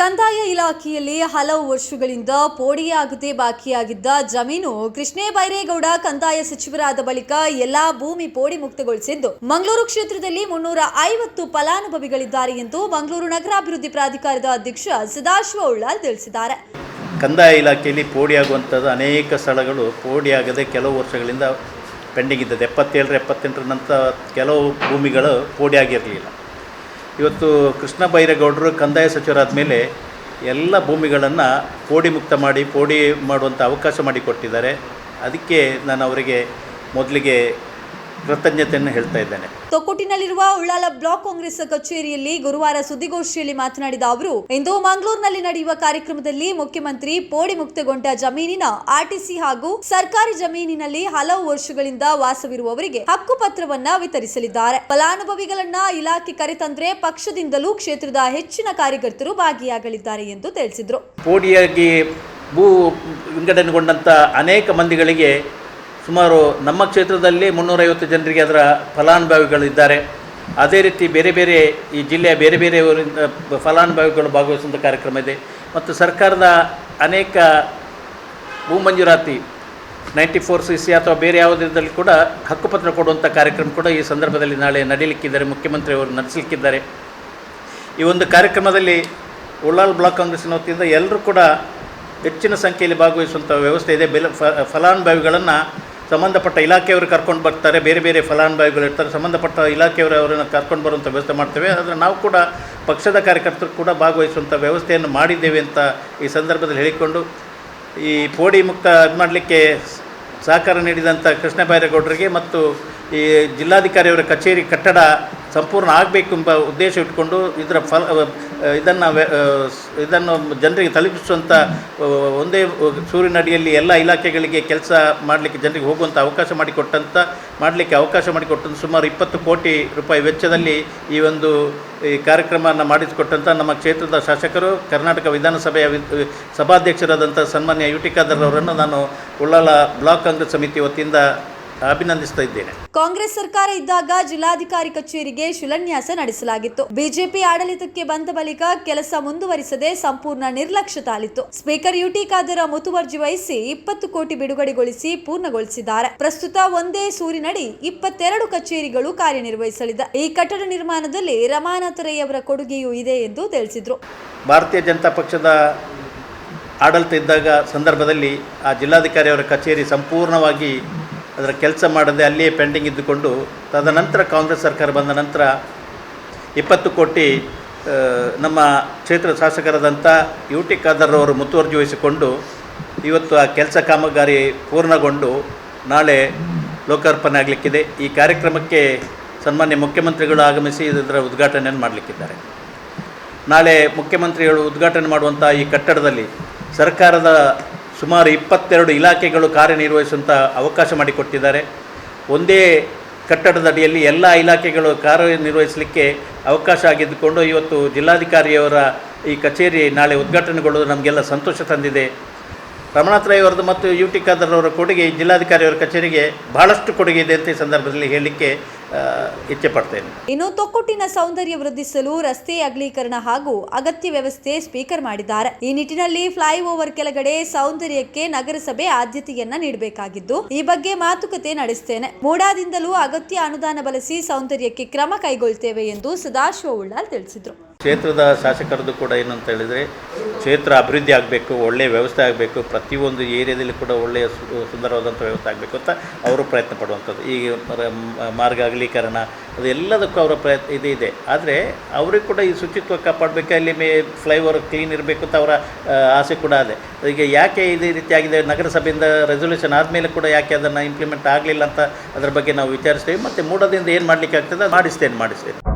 ಕಂದಾಯ ಇಲಾಖೆಯಲ್ಲಿ ಹಲವು ವರ್ಷಗಳಿಂದ ಪೋಡಿಯಾಗದೆ ಬಾಕಿಯಾಗಿದ್ದ ಜಮೀನು ಕೃಷ್ಣೇ ಬೈರೇಗೌಡ ಕಂದಾಯ ಸಚಿವರಾದ ಬಳಿಕ ಎಲ್ಲಾ ಭೂಮಿ ಪೋಡಿ ಮುಕ್ತಗೊಳಿಸಿದ್ದು, ಮಂಗಳೂರು ಕ್ಷೇತ್ರದಲ್ಲಿ ಮುನ್ನೂರ ಐವತ್ತು ಫಲಾನುಭವಿಗಳಿದ್ದಾರೆ ಎಂದು ಮಂಗಳೂರು ನಗರಾಭಿವೃದ್ಧಿ ಪ್ರಾಧಿಕಾರದ ಅಧ್ಯಕ್ಷ ಸದಾಶಿವ ಉಳ್ಳಾಲ್ ತಿಳಿಸಿದ್ದಾರೆ. ಕಂದಾಯ ಇಲಾಖೆಯಲ್ಲಿ ಪೋಡಿಯಾಗುವಂಥದ್ದು ಅನೇಕ ಸ್ಥಳಗಳು ಪೋಡಿಯಾಗದೆ ಕೆಲವು ವರ್ಷಗಳಿಂದ ಪೆಂಡಿಂಗ್ ಇದ್ದದ್ದು. ಎಪ್ಪತ್ತೇಳರ ಎಪ್ಪತ್ತೆಂಟರ ನಂತರ ಕೆಲವು ಭೂಮಿಗಳು ಪೋಡಿಯಾಗಿರಲಿಲ್ಲ. ಇವತ್ತು ಕೃಷ್ಣ ಬೈರೇಗೌಡರು ಕಂದಾಯ ಸಚಿವರಾದ ಮೇಲೆ ಎಲ್ಲ ಭೂಮಿಗಳನ್ನು ಪೋಡಿ ಮುಕ್ತ ಮಾಡಿ ಪೋಡಿ ಮಾಡುವಂಥ ಅವಕಾಶ ಮಾಡಿಕೊಟ್ಟಿದ್ದಾರೆ. ಅದಕ್ಕೆ ನಾನು ಅವರಿಗೆ ಮೊದಲಿಗೆ ಕೃತಜ್ಞತೆಯನ್ನು ಹೇಳ್ತಾ ಇದ್ದೇನೆ. ತೊಕ್ಕೊಟ್ಟಿನಲ್ಲಿರುವ ಉಳ್ಳಾಲ ಬ್ಲಾಕ್ ಕಾಂಗ್ರೆಸ್ ಕಚೇರಿಯಲ್ಲಿ ಗುರುವಾರ ಸುದ್ದಿಗೋಷ್ಠಿಯಲ್ಲಿ ಮಾತನಾಡಿದ ಅವರು ಇಂದು ಮಂಗಳೂರಿನಲ್ಲಿ ನಡೆಯುವ ಕಾರ್ಯಕ್ರಮದಲ್ಲಿ ಮುಖ್ಯಮಂತ್ರಿ ಪೋಡಿ ಮುಕ್ತಗೊಂಡ ಜಮೀನಿನ ಆರ್ಟಿಸಿ ಹಾಗೂ ಸರ್ಕಾರಿ ಜಮೀನಿನಲ್ಲಿ ಹಲವು ವರ್ಷಗಳಿಂದ ವಾಸವಿರುವವರಿಗೆ ಹಕ್ಕುಪತ್ರವನ್ನ ವಿತರಿಸಲಿದ್ದಾರೆ. ಫಲಾನುಭವಿಗಳನ್ನ ಇಲಾಖೆ ಕರೆತಂದ್ರೆ ಪಕ್ಷದಿಂದಲೂ ಕ್ಷೇತ್ರದ ಹೆಚ್ಚಿನ ಕಾರ್ಯಕರ್ತರು ಭಾಗಿಯಾಗಲಿದ್ದಾರೆ ಎಂದು ತಿಳಿಸಿದರು. ಪೋಡಿಯಾಗಿ ಭೂ ವಿಂಗಡಣೆಗೊಂಡಂತ ಅನೇಕ ಮಂದಿಗಳಿಗೆ ಸುಮಾರು ನಮ್ಮ ಕ್ಷೇತ್ರದಲ್ಲಿ ಮುನ್ನೂರೈವತ್ತು ಜನರಿಗೆ ಅದರ ಫಲಾನುಭವಿಗಳಿದ್ದಾರೆ. ಅದೇ ರೀತಿ ಬೇರೆ ಬೇರೆ ಈ ಜಿಲ್ಲೆಯ ಬೇರೆ ಬೇರೆ ಊರಿಂದ ಫಲಾನುಭವಿಗಳು ಭಾಗವಹಿಸುವಂಥ ಕಾರ್ಯಕ್ರಮ ಇದೆ. ಮತ್ತು ಸರ್ಕಾರದ ಅನೇಕ ಭೂ ಮಂಜೂರಾತಿ ನೈಂಟಿ ಫೋರ್ ಸಿ ಸಿ ಅಥವಾ ಬೇರೆ ಯಾವುದರಲ್ಲಿ ಕೂಡ ಹಕ್ಕುಪತ್ರ ಕೊಡುವಂಥ ಕಾರ್ಯಕ್ರಮ ಕೂಡ ಈ ಸಂದರ್ಭದಲ್ಲಿ ನಾಳೆ ನಡೀಲಿಕ್ಕಿದ್ದಾರೆ. ಮುಖ್ಯಮಂತ್ರಿಯವರು ನಡೆಸಲಿಕ್ಕಿದ್ದಾರೆ. ಈ ಒಂದು ಕಾರ್ಯಕ್ರಮದಲ್ಲಿ ಉಳ್ಳಾಲ್ ಬ್ಲಾಕ್ ಕಾಂಗ್ರೆಸ್ಸಿನ ವತಿಯಿಂದ ಎಲ್ಲರೂ ಕೂಡ ಹೆಚ್ಚಿನ ಸಂಖ್ಯೆಯಲ್ಲಿ ಭಾಗವಹಿಸುವಂಥ ವ್ಯವಸ್ಥೆ ಇದೆ. ಬೆಲೆ ಫಲಾನುಭವಿಗಳನ್ನು ಸಂಬಂಧಪಟ್ಟ ಇಲಾಖೆಯವರು ಕರ್ಕೊಂಡು ಬರ್ತಾರೆ, ಬೇರೆ ಬೇರೆ ಫಲಾನುಭವಿಗಳು ಇರ್ತಾರೆ, ಸಂಬಂಧಪಟ್ಟ ಇಲಾಖೆಯವರು ಅವರನ್ನು ಕರ್ಕೊಂಡು ಬರುವಂಥ ವ್ಯವಸ್ಥೆ ಮಾಡ್ತೇವೆ. ಆದರೆ ನಾವು ಕೂಡ ಪಕ್ಷದ ಕಾರ್ಯಕರ್ತರು ಕೂಡ ಭಾಗವಹಿಸುವಂಥ ವ್ಯವಸ್ಥೆಯನ್ನು ಮಾಡಿದ್ದೇವೆ ಅಂತ ಈ ಸಂದರ್ಭದಲ್ಲಿ ಹೇಳಿಕೊಂಡು, ಈ ಪೋಡಿ ಮುಕ್ತ ಇದು ಮಾಡಲಿಕ್ಕೆ ಸಹಕಾರ ನೀಡಿದಂಥ ಕೃಷ್ಣ ಬೈರೇಗೌಡರಿಗೆ ಮತ್ತು ಈ ಜಿಲ್ಲಾಧಿಕಾರಿಯವರ ಕಚೇರಿ ಕಟ್ಟಡ ಸಂಪೂರ್ಣ ಆಗಬೇಕು ಎಂಬ ಉದ್ದೇಶ ಇಟ್ಕೊಂಡು ಇದರ ಫಲ ಇದನ್ನು ಇದನ್ನು ಜನರಿಗೆ ತಲುಪಿಸುವಂಥ ಒಂದೇ ಸೂರಿನಡಿಯಲ್ಲಿ ಎಲ್ಲ ಇಲಾಖೆಗಳಿಗೆ ಕೆಲಸ ಮಾಡಲಿಕ್ಕೆ ಜನರಿಗೆ ಹೋಗುವಂಥ ಅವಕಾಶ ಮಾಡಿಕೊಟ್ಟಂಥ ಮಾಡಲಿಕ್ಕೆ ಅವಕಾಶ ಮಾಡಿಕೊಟ್ಟಂಥ ಸುಮಾರು ಇಪ್ಪತ್ತು ಕೋಟಿ ರೂಪಾಯಿ ವೆಚ್ಚದಲ್ಲಿ ಈ ಒಂದು, ಈ ಕಾರ್ಯಕ್ರಮವನ್ನು ಮಾಡಿಸಿಕೊಟ್ಟಂಥ ನಮ್ಮ ಕ್ಷೇತ್ರದ ಶಾಸಕರು, ಕರ್ನಾಟಕ ವಿಧಾನಸಭೆಯ ಸಭಾಧ್ಯಕ್ಷರಾದಂಥ ಸನ್ಮಾನ್ಯ ಯು ಟಿ ಖಾದರ್ ಅವರನ್ನು ನಾನು ಉಳ್ಳಾಲ ಬ್ಲಾಕ್ ಕಾಂಗ್ರೆಸ್ ಸಮಿತಿ ವತಿಯಿಂದ ಅಭಿನಂದಿಸ್ತಾ ಇದ್ದೇನೆ ಕಾಂಗ್ರೆಸ್ ಸರ್ಕಾರ ಇದ್ದಾಗ ಜಿಲ್ಲಾಧಿಕಾರಿ ಕಚೇರಿಗೆ ಶಿಲಾನ್ಯಾಸ ನಡೆಸಲಾಗಿತ್ತು. ಬಿಜೆಪಿ ಆಡಳಿತಕ್ಕೆ ಬಂದ ಬಳಿಕ ಕೆಲಸ ಮುಂದುವರಿಸದೆ ಸಂಪೂರ್ಣ ನಿರ್ಲಕ್ಷ್ಯ ತಾಲಿತ್ತು ಸ್ಪೀಕರ್ ಯುಟಿ ಖಾದರ ಮುತುವರ್ಜಿ ವಹಿಸಿ ಇಪ್ಪತ್ತು ಕೋಟಿ ಬಿಡುಗಡೆಗೊಳಿಸಿ ಪೂರ್ಣಗೊಳಿಸಿದ್ದಾರೆ. ಪ್ರಸ್ತುತ ಒಂದೇ ಸೂರಿನಡಿ ಇಪ್ಪತ್ತೆರಡು ಕಚೇರಿಗಳು ಕಾರ್ಯನಿರ್ವಹಿಸಲಿದೆ. ಈ ಕಟ್ಟಡ ನಿರ್ಮಾಣದಲ್ಲಿ ರಮಾನಾಥ ರೈ ಅವರ ಕೊಡುಗೆಯೂ ಇದೆ ಎಂದು ತಿಳಿಸಿದರು. ಭಾರತೀಯ ಜನತಾ ಪಕ್ಷದ ಆಡಳಿತ ಇದ್ದಾಗ ಸಂದರ್ಭದಲ್ಲಿ ಆ ಜಿಲ್ಲಾಧಿಕಾರಿಯವರ ಕಚೇರಿ ಸಂಪೂರ್ಣವಾಗಿ ಅದರ ಕೆಲಸ ಮಾಡದೆ ಅಲ್ಲಿಯೇ ಪೆಂಡಿಂಗ್ ಇದ್ದುಕೊಂಡು ತದನಂತರ ಕಾಂಗ್ರೆಸ್ ಸರ್ಕಾರ ಬಂದ ನಂತರ ಇಪ್ಪತ್ತು ಕೋಟಿ ನಮ್ಮ ಕ್ಷೇತ್ರ ಶಾಸಕರಾದಂಥ ಯು ಟಿ ಖಾದರ್ ಅವರು ಮುತುವರ್ಜಿ ವಹಿಸಿಕೊಂಡು ಇವತ್ತು ಆ ಕೆಲಸ ಕಾಮಗಾರಿ ಪೂರ್ಣಗೊಂಡು ನಾಳೆ ಲೋಕಾರ್ಪಣೆ ಆಗಲಿಕ್ಕಿದೆ. ಈ ಕಾರ್ಯಕ್ರಮಕ್ಕೆ ಸನ್ಮಾನ್ಯ ಮುಖ್ಯಮಂತ್ರಿಗಳು ಆಗಮಿಸಿ ಇದರ ಉದ್ಘಾಟನೆಯನ್ನು ಮಾಡಲಿಕ್ಕಿದ್ದಾರೆ. ನಾಳೆ ಮುಖ್ಯಮಂತ್ರಿಗಳು ಉದ್ಘಾಟನೆ ಮಾಡುವಂಥ ಈ ಕಟ್ಟಡದಲ್ಲಿ ಸರ್ಕಾರದ ಸುಮಾರು ಇಪ್ಪತ್ತೆರಡು ಇಲಾಖೆಗಳು ಕಾರ್ಯನಿರ್ವಹಿಸುವಂಥ ಅವಕಾಶ ಮಾಡಿಕೊಟ್ಟಿದ್ದಾರೆ. ಒಂದೇ ಕಟ್ಟಡದ ಅಡಿಯಲ್ಲಿ ಎಲ್ಲ ಇಲಾಖೆಗಳು ಕಾರ್ಯನಿರ್ವಹಿಸಲಿಕ್ಕೆ ಅವಕಾಶ ಆಗಿದ್ದುಕೊಂಡು ಇವತ್ತು ಜಿಲ್ಲಾಧಿಕಾರಿಯವರ ಈ ಕಚೇರಿ ನಾಳೆ ಉದ್ಘಾಟನೆಗೊಳ್ಳೋದು ನಮಗೆಲ್ಲ ಸಂತೋಷ ತಂದಿದೆ. ರಮಣಾಥ್ ರೈ ಅವರದ್ದು ಮತ್ತು ಯು ಟಿ ಖಾದರ್ರವರ ಕೊಡುಗೆ ಜಿಲ್ಲಾಧಿಕಾರಿಯವರ ಕಚೇರಿಗೆ ಬಹಳಷ್ಟು ಕೊಡುಗೆ ಇದೆ ಅಂತ ಈ ಸಂದರ್ಭದಲ್ಲಿ ಹೇಳಲಿಕ್ಕೆ ಇಚ್ಛೆ ಪಡ್ತೇನೆ. ಇನ್ನು ತೊಕ್ಕೊಟ್ಟಿನ ಸೌಂದರ್ಯ ವೃದ್ಧಿಸಲು ರಸ್ತೆ ಅಗಲೀಕರಣ ಹಾಗೂ ಅಗತ್ಯ ವ್ಯವಸ್ಥೆ ಸ್ಪೀಕರ್ ಮಾಡಿದ್ದಾರೆ. ಈ ನಿಟ್ಟಿನಲ್ಲಿ ಫ್ಲೈಓವರ್ ಕೆಳಗಡೆ ಸೌಂದರ್ಯಕ್ಕೆ ನಗರಸಭೆ ಆದ್ಯತೆಯನ್ನ ನೀಡಬೇಕಾಗಿದ್ದು ಈ ಬಗ್ಗೆ ಮಾತುಕತೆ ನಡೆಸ್ತೇನೆ. ಮೂಡಾದಿಂದಲೂ ಅಗತ್ಯ ಅನುದಾನ ಬಳಸಿ ಸೌಂದರ್ಯಕ್ಕೆ ಕ್ರಮ ಕೈಗೊಳ್ತೇವೆ ಎಂದು ಸದಾಶಿವ ಉಳ್ಳಾಲ್ ತಿಳಿಸಿದ್ರು. ಕ್ಷೇತ್ರದ ಶಾಸಕರದ್ದು ಕೂಡ ಏನಂತ ಹೇಳಿದರೆ ಕ್ಷೇತ್ರ ಅಭಿವೃದ್ಧಿ ಆಗಬೇಕು ಒಳ್ಳೆಯ ವ್ಯವಸ್ಥೆ ಆಗಬೇಕು, ಪ್ರತಿಯೊಂದು ಏರಿಯಾದಲ್ಲಿ ಕೂಡ ಒಳ್ಳೆಯ ಸುಂದರವಾದಂಥ ವ್ಯವಸ್ಥೆ ಆಗಬೇಕು ಅಂತ ಅವರು ಪ್ರಯತ್ನ ಪಡುವಂಥದ್ದು. ಈಗ ಮಾರ್ಗ ಅಗಲೀಕರಣ, ಅದು ಎಲ್ಲದಕ್ಕೂ ಅವರ ಪ್ರಯತ್ನ, ಇದು ಇದೆ. ಆದರೆ ಅವ್ರಿಗೆ ಕೂಡ ಈ ಶುಚಿತ್ವ ಕಾಪಾಡಬೇಕು, ಅಲ್ಲಿ ಮೇ ಫ್ಲೈಓವರ್ ಕ್ಲೀನ್ ಇರಬೇಕು ಅಂತ ಅವರ ಆಸೆ ಕೂಡ ಇದೆ ಈಗ ಯಾಕೆ ಇದೇ ರೀತಿಯಾಗಿದೆ, ನಗರಸಭೆಯಿಂದ ರೆಸೊಲ್ಯೂಷನ್ ಆದಮೇಲೆ ಕೂಡ ಯಾಕೆ ಅದನ್ನು ಇಂಪ್ಲಿಮೆಂಟ್ ಆಗಲಿಲ್ಲ ಅಂತ ಅದರ ಬಗ್ಗೆ ನಾವು ವಿಚಾರಿಸ್ತೇವೆ. ಮತ್ತು ಮೂಡೋದ್ರಿಂದ ಏನು ಮಾಡಲಿಕ್ಕೆ ಆಗ್ತದೆ ಮಾಡಿಸ್ತೇನೆ ಮಾಡಿಸ್ತೇನೆ.